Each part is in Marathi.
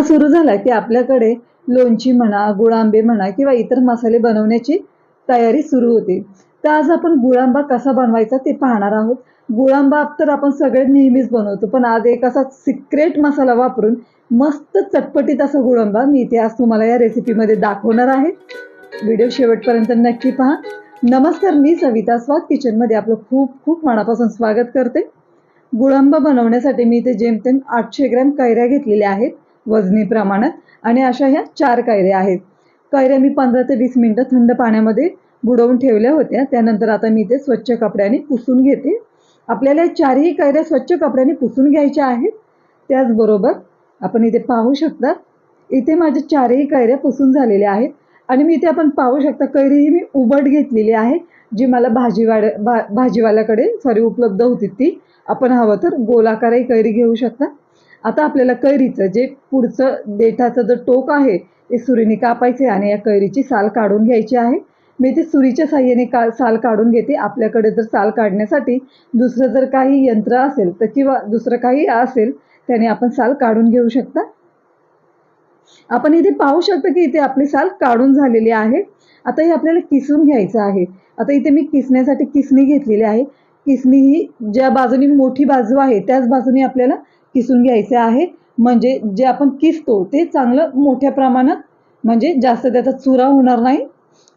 उन्हाळा सुरू झाला की आपल्याकडे लोणची म्हणा गुळांबे म्हणा किंवा इतर मसाले बनवण्याची तयारी सुरू होते. तर आज आपण गुळांबा कसा बनवायचा ते पाहणार आहोत. गुळांबा तर आपण सगळे नेहमीच बनवतो पण आज एक असा सिक्रेट मसाला वापरून मस्त चटपटीत असा गुळांबा मी इथे आज तुम्हाला या रेसिपीमध्ये दाखवणार आहे. व्हिडिओ शेवटपर्यंत नक्की पहा. नमस्कार मी सविता स्वाद किचनमध्ये आपलं खूप खूप मनापासून स्वागत करते. गुळांबा बनवण्यासाठी मी इथे जेमतेम आठशे ग्रॅम कैऱ्या घेतलेल्या आहेत. वजनी प्रमाणात आणि अशा ह्या चार कैऱ्या आहेत. कैऱ्या मी पंधरा ते वीस मिनटं थंड पाण्यामध्ये बुडवून ठेवल्या होत्या. त्यानंतर आता मी ते स्वच्छ कपड्याने पुसून घेते. आपल्याला या चारही कैऱ्या स्वच्छ कपड्याने पुसून घ्यायच्या आहेत. त्याचबरोबर आपण इथे पाहू शकता इथे माझ्या चारही कैऱ्या पुसून झालेल्या आहेत. आणि मी इथे आपण पाहू शकता कैरी ही मी उबट घेतलेली आहे. जी मला भाजीवाड भा भाजीवाल्याकडे सॉरी उपलब्ध होती ती. आपण हवं तर गोलाकारही कैरी घेऊ शकता. आता आपल्याला कैरीचं जे पुढचं देठाचं जो टोक आहे ते सुरीने कापायचे आणि या कैरीची साल काढून घ्यायची आहे. मी ते सुरीच्या साह्याने का साल काढून घेते. आपल्याकडे जर साल काढण्यासाठी दुसरं जर काही यंत्र असेल तर किंवा दुसरं काही असेल त्याने आपण साल काढून घेऊ शकता. आपण इथे पाहू शकता की इथे आपली साल काढून झालेली आहे. आता हे आपल्याला किसून घ्यायचं आहे. आता इथे मी किसण्यासाठी किसणी घेतलेली आहे. किसणी ही ज्या बाजूनी मोठी बाजू आहे त्याच बाजूने आपल्याला किसून घ्यायचे आहे. म्हणजे जे आपण किसतो ते चांगलं मोठ्या प्रमाणात म्हणजे जास्त त्याचा चुरा होणार नाही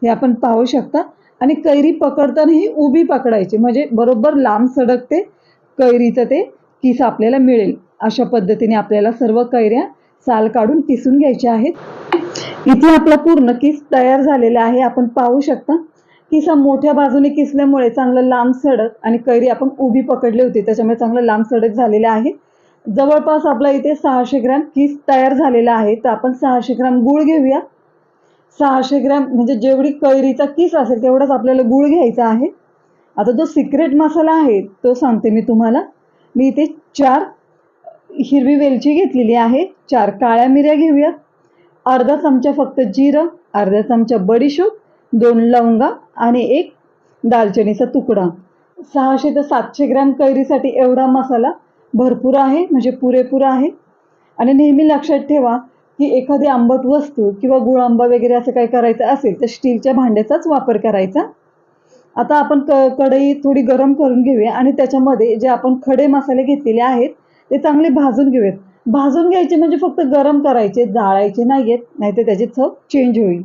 हे आपण पाहू शकता. आणि कैरी पकडताना ही उभी पकडायची म्हणजे बरोबर लांब सडकते कैरीचं ते किस आपल्याला मिळेल. अशा पद्धतीने आपल्याला सर्व कैऱ्या साल काढून किसून घ्यायच्या आहेत. इथे आपला पूर्ण किस तयार झालेला आहे आपण पाहू शकता. किस हा मोठ्या बाजूने किसल्यामुळे चांगलं लांब सडक आणि कैरी आपण उभी पकडली होती त्याच्यामुळे चांगलं लांब सडक झालेलं आहे. जवळपास आपला इथे सहाशे ग्रॅम किस तयार झालेला आहे. तर आपण सहाशे ग्रॅम गूळ घेऊया. सहाशे ग्रॅम म्हणजे जेवढी कैरीचा किस असेल तेवढाच आपल्याला गूळ घ्यायचा आहे. आता जो सिक्रेट मसाला आहे तो सांगते मी तुम्हाला. मी इथे चार हिरवी वेलची घेतलेली आहे. चार काळ्या मिऱ्या घेऊया. अर्धा चमचा फक्त जिरं अर्धा चमचा बडीशोप दोन लवंगा आणि एक दालचिनीचा तुकडा. सहाशे ते सातशे ग्रॅम कैरीसाठी एवढा मसाला भरपूर आहे म्हणजे पुरेपूर आहे. आणि नेहमी लक्षात ठेवा की एखादी आंबट वस्तू किंवा गुळ आंबा वगैरे असं काही करायचं असेल तर स्टीलच्या भांड्याचाच वापर करायचा. आता आपण क कढई थोडी गरम करून घेऊया आणि त्याच्यामध्ये जे आपण खडे मसाले घेतलेले आहेत ते चांगले भाजून घेऊयात. भाजून घ्यायचे म्हणजे फक्त गरम करायचे जाळायचे नाही आहेत नाही तर त्याची चव चेंज होईल.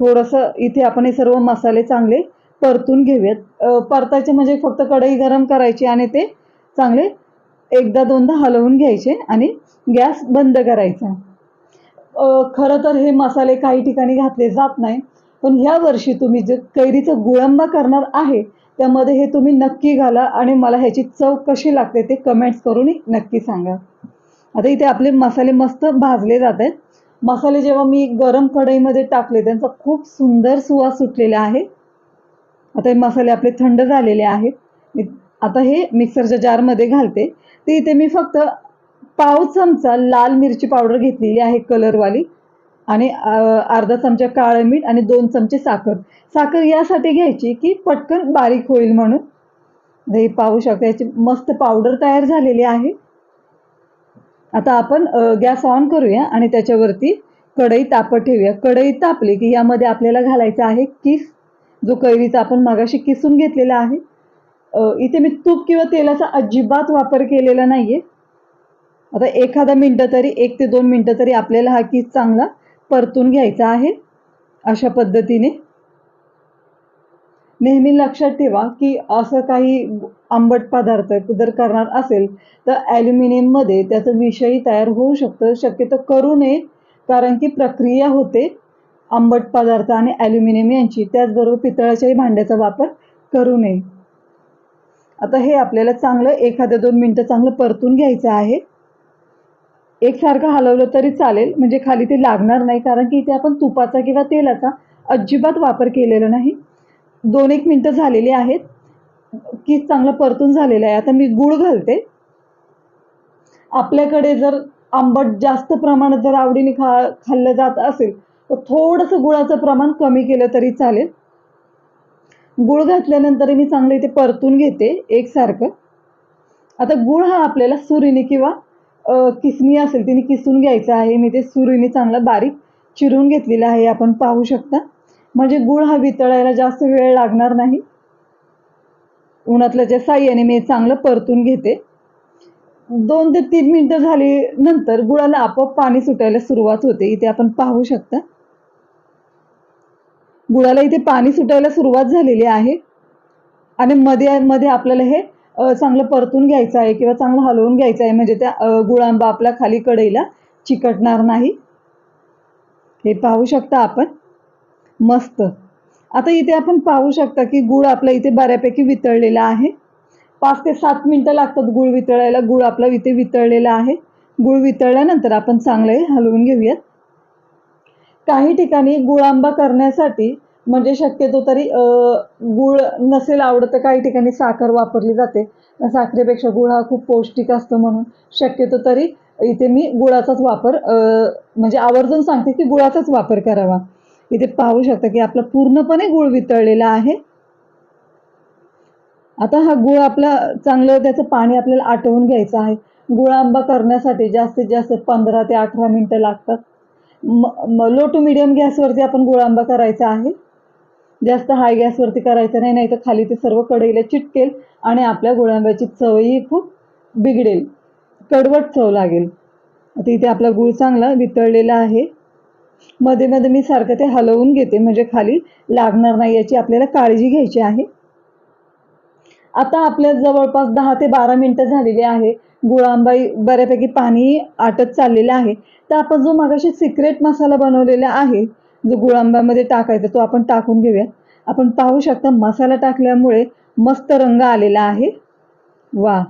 थोडंसं इथे आपण हे सर्व मसाले चांगले परतून घेऊयात. परतायचे म्हणजे फक्त कढई गरम करायची आणि ते चांगले एकदा दोनदा हलवून घ्यायचे आणि गॅस बंद करायचा. खरं तर हे मसाले काही ठिकाणी घातले जात नाही पण ह्या वर्षी तुम्ही जे कैरीचं गुळंबा करणार आहे त्यामध्ये हे तुम्ही नक्की घाला आणि मला ह्याची चव कशी लागते ते कमेंट्स करून नक्की सांगा. आता इथे आपले मसाले मस्त भाजले जात आहेत. मसाले जेव्हा मी गरम कढईमध्ये टाकले त्यांचा खूप सुंदर सुवास सुटलेला आहे. आता हे मसाले आपले थंड झालेले आहेत. मी आता हे मिक्सरच्या जारमध्ये घालते. ती इथे मी फक्त पाव चमचा लाल मिरची पावडर घेतलेली आहे कलरवाली आणि अर्धा चमचा काळं मीठ आणि दोन चमचे साखर. साखर यासाठी घ्यायची की पटकन बारीक होईल म्हणून. हे पाहू शकता याची मस्त पावडर तयार झालेली आहे. आता आपण गॅस ऑन करूया आणि त्याच्यावरती कढई तापत ठेवूया. कढई तापली की यामध्ये आपल्याला घालायचं आहे किस जो कैरीचा आपण मागाशी किसून घेतलेला आहे. इथे मी तूप किंवा तेलाचा अजिबात वापर केलेला नाही आहे आता एखादा मिनटं तरी एक ते दोन मिनटं तरी आपल्याला हा किस चांगला परतून घ्यायचा आहे अशा पद्धतीने. नेहमी लक्षात ठेवा की असं काही आंबट पदार्थ जर करणार असेल तर ॲल्युमिनियममध्ये त्याचं विषयी तयार होऊ शकतं. शक्यतो करू नये कारण की प्रक्रिया होते आंबट पदार्थ आणि ॲल्युमिनियम यांची. त्याचबरोबर पितळाच्याही भांड्याचा वापर करू नये. आता हे आपल्याला चांगलं एखाद्या दोन मिनटं चांगलं परतून घ्यायचं आहे. एकसारखं हलवलं तरी चालेल म्हणजे खाली ते लागणार नाही कारण की इथे आपण तुपाचा किंवा तेलाचा अजिबात वापर केलेला नाही. दोन एक मिनटं झालेली आहेत की चांगलं परतून झालेलं आहे. आता मी गूळ घालते. आपल्याकडे जर आंबट जास्त प्रमाणात जर आवडीने खा खाल्लं जात असेल तर थोडंसं गुळाचं प्रमाण कमी केलं तरी चालेल. गूळ घातल्यानंतर मी चांगलं इथे परतून घेते एकसारखं. आता गुळ हा आपल्याला सुरीने किंवा अ, किसणी असेल तिने किसून घ्यायचं आहे. मी ते सुरीने चांगला बारीक चिरून घेतलेलं आहे आपण पाहू शकता. म्हणजे गुळ हा वितळायला जास्त वेळ लागणार नाही. उन्हातल्याच्या साह्याने मी चांगलं परतून घेते. दोन ते तीन मिनटं झाली नंतर गुळाला आपोआप पाणी सुटायला सुरुवात होते. इथे आपण पाहू शकता. गुळाला इथे पाणी सुटायला सुरुवात झालेली आहे. आणि मध्ये मध्ये आपल्याला हे चांगलं परतून घ्यायचं आहे किंवा चांगलं हलवून घ्यायचं आहे. म्हणजे त्या गुळांबा आपला खाली कढईला चिकटणार नाही. हे पाहू शकता आपण. मस्त. आता इथे आपण पाहू शकता की गुळ आपला इथे बऱ्यापैकी वितळलेला आहे. पाच ते सात मिनटं लागतात गुळ वितळायला. गुळ आपला इथे वितळलेला आहे. गुळ वितळल्यानंतर आपण चांगलं हे हलवून घेऊयात. काही ठिकाणी गुळांबा करण्यासाठी म्हणजे शक्यतो तरी गुळ नसेल आवडत तर काही ठिकाणी साखर वापरली जाते. साखरेपेक्षा गुळ हा खूप पौष्टिक असतो म्हणून शक्यतो तरी इथे मी गुळाचाच वापर म्हणजे आवर्जून सांगते की गुळाचाच वापर करावा. इथे पाहू शकता की आपला पूर्णपणे गुळ वितळलेला आहे. आता हा गुळ आपला चांगलं त्याचं पाणी आपल्याला आटवून घ्यायचं आहे. गुळांबा करण्यासाठी जास्तीत जास्त पंधरा ते अठरा मिनटं लागतात. म लो टू मिडियम गॅसवरती आपण गुळांबा करायचा आहे. जास्त हाय गॅसवरती करायचं नाही नाही तर खाली ते सर्व कढईला चिटकेल आणि आपल्या गुळांब्याची चवही खूप बिघडेल. कडवट चव लागेल. आता इथे आपला गूळ चांगला वितळलेला आहे. मध्ये मध्ये मी सारखं ते हलवून घेते म्हणजे खाली लागणार नाही याची आपल्याला काळजी घ्यायची आहे. आता आपल्या जवळपास दहा ते बारा मिनटं झालेली आहे. गुळांबाई बऱ्यापैकी पाणी आटत चाललेलं आहे. तर आपण जो मगाशी सिक्रेट मसाला बनवलेला आहे जो गुळांब्यामध्ये टाकायचा तो आपण टाकून घेऊया. आपण पाहू शकता मसाला टाकल्यामुळे मस्त रंग आलेला आहे. वा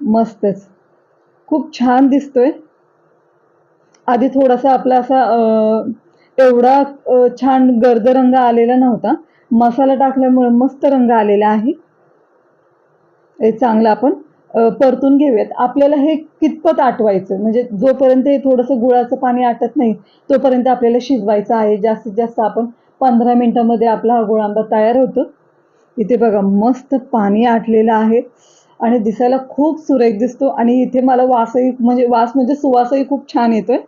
मस्तच. खूप छान दिसतोय. आधी थोडासा आपला असा एवढा छान गर्द रंग आलेला नव्हता. मसाला टाकल्यामुळे मस्त रंग आलेला आहे. हे चांगलं आपण परतून घेऊयात. आपल्याला हे कितपत आटवायचं? म्हणजे जोपर्यंत हे थोडंसं गुळाचं पाणी आटत नाही तोपर्यंत आपल्याला शिजवायचं आहे. जास्तीत जास्त आपण पंधरा मिनटामध्ये आपला हा गुळांबा तयार होतो. इथे बघा मस्त पाणी आटलेलं आहे आणि दिसायला खूप सुरेख दिसतो आणि इथे मला वासही म्हणजे वास म्हणजे सुवासही खूप छान येतोय.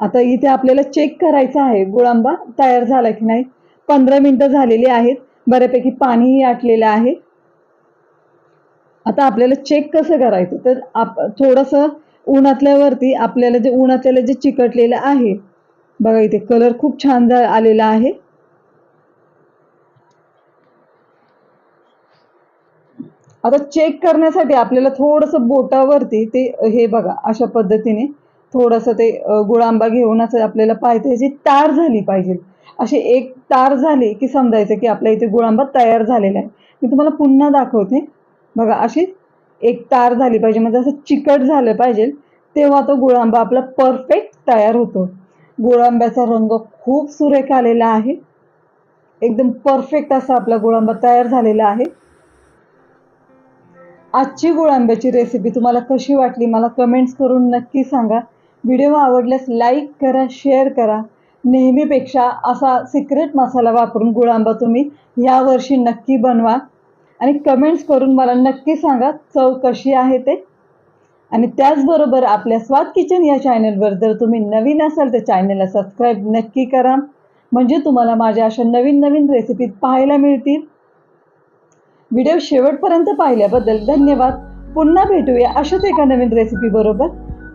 आता इथे आपल्याला चेक करायचं आहे गुळांबा तयार झाला की नाही. पंधरा मिनटं झालेली आहेत बऱ्यापैकी पाणीही आटलेलं आहे. आता आपल्याला चेक कसं करायचं? तर आप थोडंसं उन्हातल्यावरती आपल्याला जे उन्हातल्याला जे चिकटलेलं आहे बघा इथे कलर खूप छान आलेला आहे. आता चेक करण्यासाठी आपल्याला थोडंसं बोटावरती ते हे बघा अशा पद्धतीने थोडंसं ते गुळांबा घेऊन असं आपल्याला पाहिजे जी तार झाली पाहिजे. अशी एक तार झाली की समजायचं की आपल्या इथे गुळांबा तयार झालेला आहे. मी तुम्हाला पुन्हा दाखवते. बघा अशी एक तार झाली पाहिजे. म्हणजे असं चिकट झालं पाहिजे तेव्हा तो गुळांबा आपला परफेक्ट तयार होतो. गुळांब्याचा रंग खूप सुरेख आलेला आहे. एकदम परफेक्ट असा आपला गुळांबा तयार झालेला आहे. आजची गुळांब्याची रेसिपी तुम्हाला कशी वाटली मला कमेंट्स करून नक्की सांगा. व्हिडिओ आवडल्यास लाईक करा शेअर करा. नेहमीपेक्षा असा सिक्रेट मसाला वापरून गुळांबा तुम्ही यावर्षी नक्की बनवा. आणि कमेंट्स करून मला नक्की सांगा चव कशी आहे ते. आणि त्याचबरोबर आपल्या स्वाद किचन या चॅनलवर जर तुम्ही नवीन असाल तर चॅनलला सबस्क्राईब नक्की करा. म्हणजे तुम्हाला माझ्या अशा नवीन नवीन रेसिपीज पाहायला मिळतील. व्हिडिओ शेवटपर्यंत पाहिल्याबद्दल धन्यवाद. पुन्हा भेटूया अशाच एका नवीन रेसिपी बरोबर.